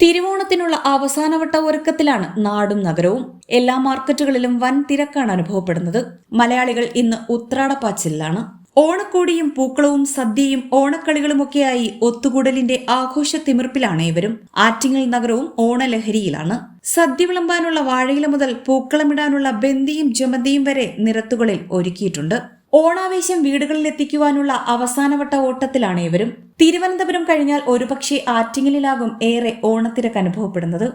തിരുവോണത്തിനുള്ള അവസാനവട്ട ഒരുക്കത്തിലാണ് നാടും നഗരവും എല്ലാ മാർക്കറ്റുകളിലും വൻ തിരക്കാണ് അനുഭവപ്പെടുന്നത്. മലയാളികൾ ഇന്ന് ഉത്രാടപ്പാച്ചിലാണ്. ഓണക്കോടിയും പൂക്കളവും സദ്യയും ഓണക്കളികളുമൊക്കെയായി ഒത്തുകൂടലിന്റെ ആഘോഷ തിമിർപ്പിലാണ് ഇവരും. ആറ്റിങ്ങൽ നഗരവും ഓണലഹരിയിലാണ്. സദ്യ വിളമ്പാനുള്ള വാഴയില മുതൽ പൂക്കളമിടാനുള്ള ബന്ദിയും ജമന്തിയും വരെ നിരത്തുകളിൽ ഒരുക്കിയിട്ടുണ്ട്. ഓണാവേശം വീടുകളിൽ എത്തിക്കുവാനുള്ള അവസാനവട്ട ഓട്ടത്തിലാണ് ഇവരും. തിരുവനന്തപുരം കഴിഞ്ഞാൽ ഒരുപക്ഷെ ആറ്റിങ്ങലിലാകും ഏറെ ഓണത്തിരക്ക് അനുഭവപ്പെടുന്നത്.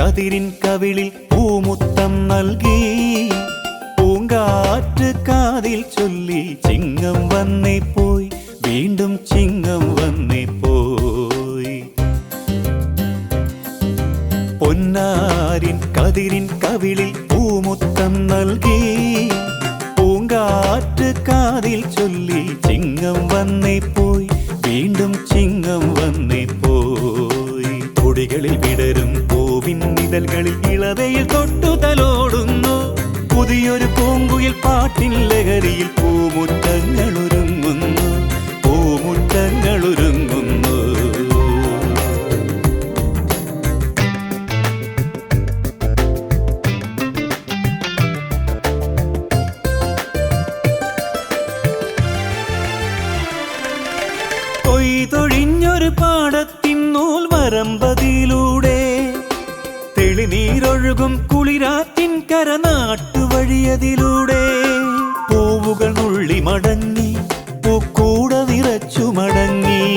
കതിരിൻ കവിളിൽ പൂമുത്തം നൽകി. പൂങ്കാറ്റ് കാതിൽ ചൊല്ലി ചിങ്ങം വന്നേ പോയി. വീണ്ടും ചിങ്ങം വന്നേ പോയി. പൊന്നാരിൻ കതിരിൻ കവിളിൽ പൂമുത്തം നൽകി. പൂങ്കാറ്റ് കാതിൽ ചൊല്ലി ചിങ്ങം വന്നേ പോയി. വീണ്ടും ചിങ്ങം വന്നേ പോയി. കൊടികളിൽ വിടരും പൂവിൻ നിതലുകളിൽ ഇളവയിൽ തൊട്ടു പുതിയൊരു പൂങ്കുയിൽ പാട്ടിൽ ലഹരിയിൽ പൂമുറ്റങ്ങൾ ഒരുങ്ങുന്നു കൊയ്തൊഴിഞ്ഞൊരു പാടത്തിൻ നൂൽ വരമ്പതിലൂടെ തെളിനീരൊഴുകും കുളിരാറ്റിൻ കര നാട്ടുവഴിയതിലൂടെ പൂവുകൾ നുള്ളി മടങ്ങി പൂക്കൂട നിറച്ചു മടങ്ങി.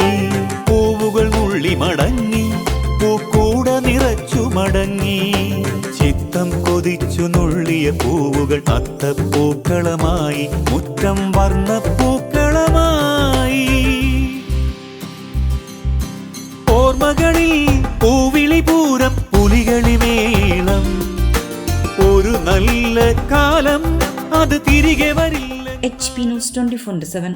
പൂവുകൾ നുള്ളി മടങ്ങി പൂക്കൂട നിറച്ചു മടങ്ങി. ചിത്തം കൊതിച്ചു നുള്ളിയ പൂവുകൾ അത്തപ്പൂക്കളമായി മുറ്റം വർണപ്പൂക്കളമായി ഓർമ്മകളിൽ പൂവിളി പൂരം നല്ല കാലം അത് തിരികെ വരില്ല. H P news twenty four seven